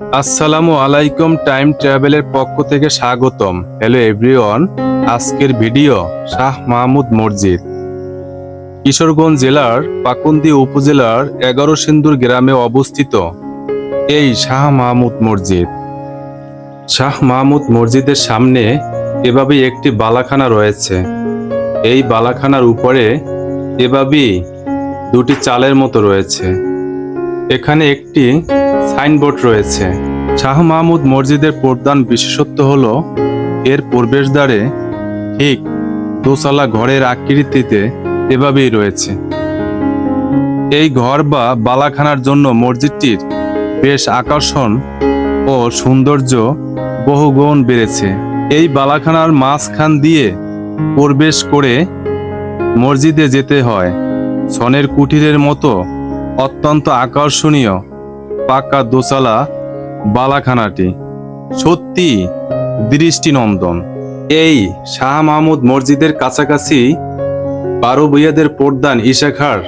আসসালামু আলাইকুম টাইম ট্রাভেলের পক্ষ থেকে স্বাগতম। হ্যালো এভরিওয়ান, আজকের ভিডিও শাহ মাহমুদ মসজিদ। কিশোরগঞ্জ জেলার পাকুন্দি উপজেলার এগারো সিন্দুর গ্রামে অবস্থিত এই শাহ মাহমুদ মসজিদ। শাহ মাহমুদ মসজিদের সামনে এভাবে একটি বালাখানা রয়েছে। এই বালাখানার উপরে এভাবেই দুটি চালের মতো রয়েছে। এখানে একটি সাইনবোর্ড রয়েছে। শাহ মাহমুদ মসজিদের প্রধান বিশেষত্ব হল, এর প্রবেশদ্বারে ঠিক দোসালা ঘরের আকৃতিতে এভাবেই রয়েছে। এই ঘর বা বালাখানার জন্য মসজিদটির বেশ আকর্ষণ ও সৌন্দর্য বহুগুণ বেড়েছে। এই বালাখানার মাঝখান দিয়ে প্রবেশ করে মসজিদে যেতে হয়। সনের কুটিরের মতো অত্যন্ত আকর্ষণীয় পাকা দোসালা বালাখানাটি। সত্যি দৃষ্টিনন্দন। এই শাহ মাহমুদ মসজিদের কাছাকাছি বারো বইয়াদের প্রধান ইশাখার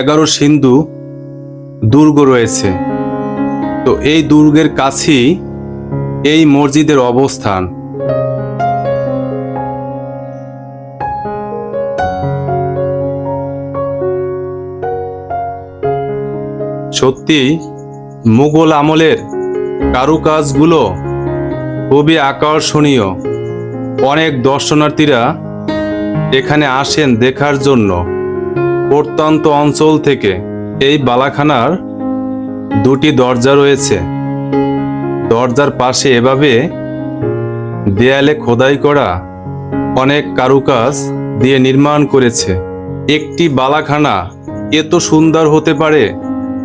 এগারো সিন্ধু দুর্গ রয়েছে। তো এই দুর্গের কাছেই এই মসজিদের অবস্থান। সত্যি মুঘল আমলের কারুকাজগুলো খুবই আকর্ষণীয়। অনেক দর্শনার্থীরা এখানে আসেন দেখার জন্য। প্রত্যন্ত অঞ্চল থেকে এই বালাখানার দুটি দরজা রয়েছে। দরজার পাশে এভাবে দেয়ালে খোদাই করা অনেক কারুকাজ দিয়ে নির্মাণ করেছে। একটি বালাখানা এত সুন্দর হতে পারে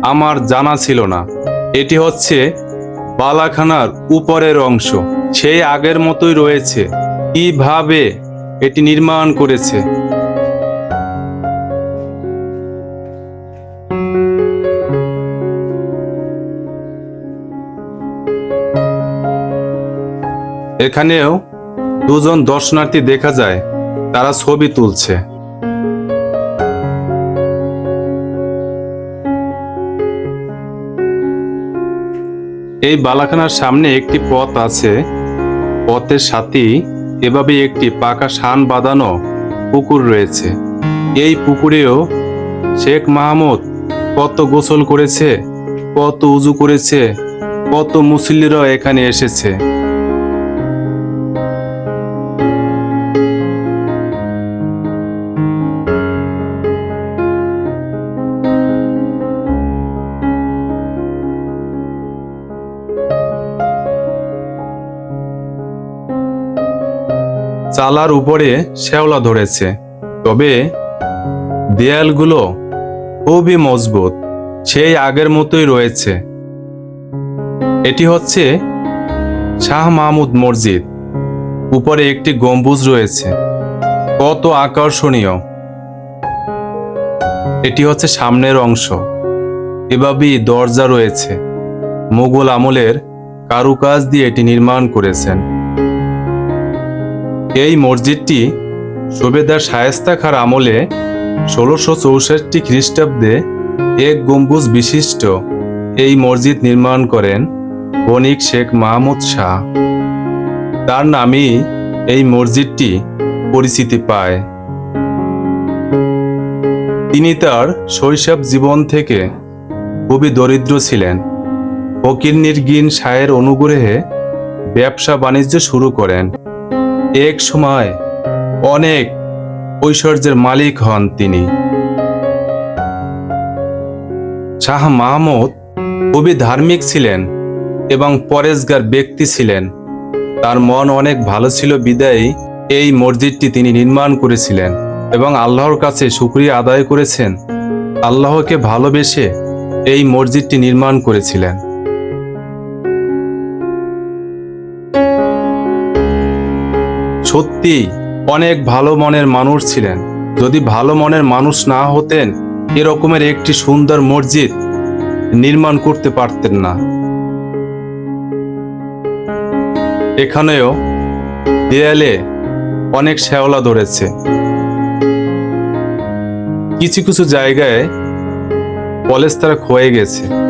আমার জানা ছিল না। এটি হচ্ছে বালাখানার উপরের অংশ। সেই আগের মতোই রয়েছে। কীভাবে এটি নির্মাণ করেছে? এখানেও দুজন দর্শনার্থী দেখা যায়। তারা ছবি তুলছে। এই বালাখানার সামনে একটি পথ আছে। পথের সাথেই এভাবে একটি পাকা শান বাঁধানো পুকুর রয়েছে। এই পুকুরেও শেখ মাহমুদ কত গোসল করেছে, কত উজু করেছে, কত মুসল্লিরা এখানে এসেছে। চালার উপরে শ্যাওলা ধরেছে। তবে দেয়ালগুলো খুবই মজবুত, সেই আগের মতোই রয়েছে। এটি হচ্ছে শাহ মাহমুদ মসজিদ। উপরে একটি গম্বুজ রয়েছে। কত আকর্ষণীয়। এটি হচ্ছে সামনের অংশ। এভাবেই দরজা রয়েছে। মুঘল আমলের কারুকাজ দিয়ে এটি নির্মাণ করেছেন। এই মসজিদটি সুবেদার শায়েস্তা খার আমলে ষোলোশো চৌষট্টি খ্রিস্টাব্দে এক গম্বুজ বিশিষ্ট এই মসজিদ নির্মাণ করেন বণিক শেখ মাহমুদ শাহ। তার নামেই এই মসজিদটি পরিচিতি পায়। তিনি তার শৈশব জীবন থেকে খুবই দরিদ্র ছিলেন। ফকির নির্গিন শায়ের অনুগ্রহে ব্যবসা বাণিজ্য শুরু করেন। এক সময় অনেক ঐশ্বর্যের মালিক হন তিনি। শাহ মাহমুদ খুবই ধার্মিক ছিলেন এবং পরেশগার ব্যক্তি ছিলেন। তার মন অনেক ভালো ছিল বিদায়ী এই মসজিদটি তিনি নির্মাণ করেছিলেন এবং আল্লাহর কাছে শুক্রিয়া আদায় করেছেন। আল্লাহকে ভালোবেসে এই মসজিদটি নির্মাণ করেছিলেন। সত্যি অনেক ভালো মনের মানুষ ছিলেন। যদি ভালো মনের মানুষ না হতেন এরকমের একটি সুন্দর মসজিদ নির্মাণ করতে পারতেন না। এখানেও দেয়ালে অনেক শ্যাওলা ধরেছে। কিছু কিছু জায়গায় পলেস্তারা ক্ষয়ে গেছে।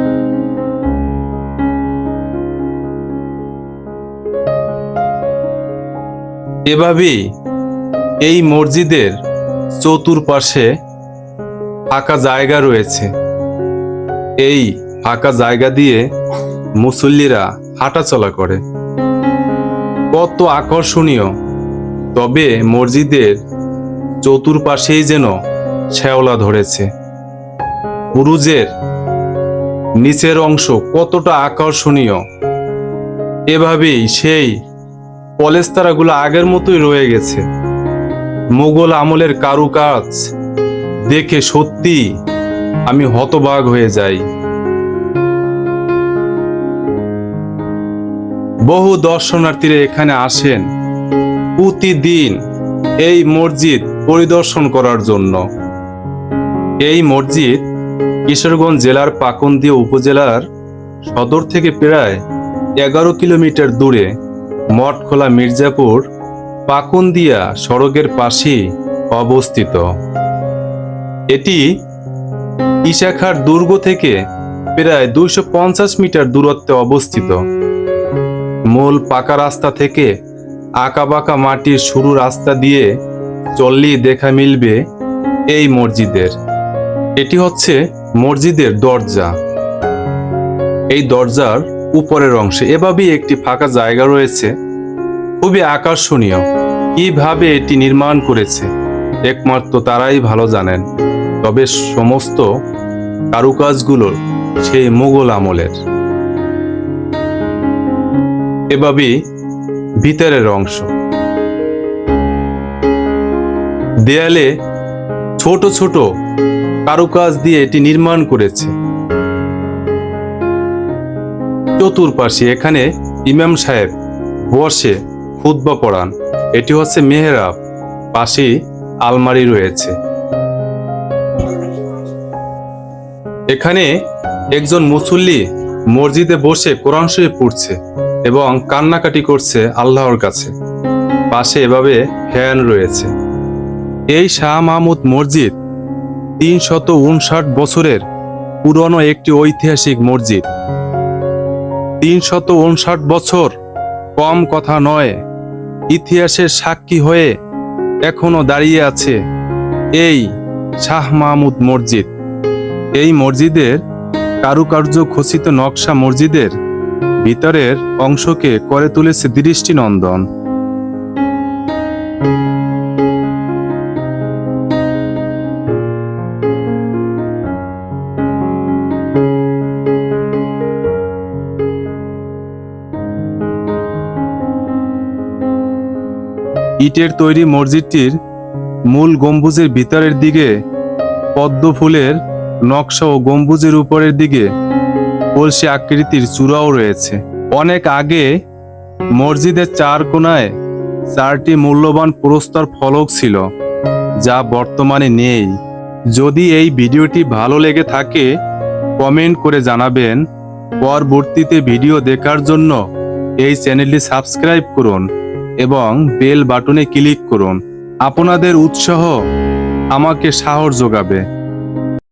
এভাবেই এই মসজিদের চতুর্পাশে ফাঁকা জায়গা রয়েছে। এই ফাঁকা জায়গা দিয়ে মুসল্লিরা হাঁটাচলা করে। কত আকর্ষণীয়। তবে মসজিদের চতুর্পাশেই যেন শ্যাওলা ধরেছে। বুরুজের নিচের অংশ কতটা আকর্ষণীয়। এভাবেই সেই পলেস্তারাগুলো আগের মতোই রয়ে গেছে। মোগল আমলের কারুকাজ দেখে সত্যি আমি হতবাগ হয়ে যাই। বহু দর্শনার্থীরা এখানে আসেন প্রতিদিন এই মসজিদ পরিদর্শন করার জন্য। এই মসজিদ কিশোরগঞ্জ জেলার পাকন্দিয়া উপজেলার সদর থেকে প্রায় এগারো কিলোমিটার দূরে। মঠখোলা মির্জাপুর, পাকুন্দিয়া সড়কের পাশেই অবস্থিত। এটি ইশাখার দুর্গ থেকে প্রায় দুইশো পঞ্চাশ মিটার দূরত্বে অবস্থিত। মূল পাকা রাস্তা থেকে আঁকাবাঁকা মাটির সরু রাস্তা দিয়ে চললেই দেখা মিলবে এই মসজিদের। এটি হচ্ছে মসজিদের দরজা। এই দরজার উপরের অংশে। এভাবেই একটি ফাঁকা জায়গা রয়েছে। খুবই আকর্ষণীয় কীভাবে এটি নির্মাণ করেছে। একমাত্র তারাই ভালো জানেন, তবে সমস্ত কারুকাজগুলো সেই মুঘল আমলের। এভাবেই ভিতরের অংশ। দেয়ালে ছোট ছোট কারুকাজ দিয়ে এটি নির্মাণ করেছে। চতুর্পাশে এখানে ইমাম সাহেব বসে খুতবা পড়ান। এটি হচ্ছে মেহরাব। পাশেই আলমারি রয়েছে। এখানে একজন মুসল্লি মসজিদে বসে কোরআন শরীফ পড়ছে এবং কান্নাকাটি করছে আল্লাহর কাছে। পাশে এভাবে ফ্যান রয়েছে। এই শাহ মাহমুদ মসজিদ তিন শত উনষাট বছরের পুরনো একটি ঐতিহাসিক মসজিদ। তিন শত উনষাট বছর। কম কথা নয়। ইতিহাসের সাক্ষী হয়ে এখনও দাঁড়িয়ে আছে এই শাহ মাহমুদ মসজিদ। এই মসজিদের কারুকার্য খচিত নকশা মসজিদের ভিতরের অংশকে করে তুলেছে দৃষ্টিনন্দন। ইটের তৈরি মসজিদটির মূল গম্বুজের ভিতরের দিকে পদ্ম ফুলের নকশা ও গম্বুজের উপরের দিকে কলসি আকৃতির চূড়াও রয়েছে। অনেক আগে মসজিদের চার কোনায় চারটি মূল্যবান পুরস্কার ফলক ছিল, যা বর্তমানে নেই। যদি এই ভিডিওটি ভালো লেগে থাকে, কমেন্ট করে জানাবেন। পরবর্তীতে ভিডিও দেখার জন্য এই চ্যানেলটি সাবস্ক্রাইব করুন। এবং বেল বাটনে ক্লিক করুন। আপনাদের উৎসাহ আমাকে সাহস যোগাবে।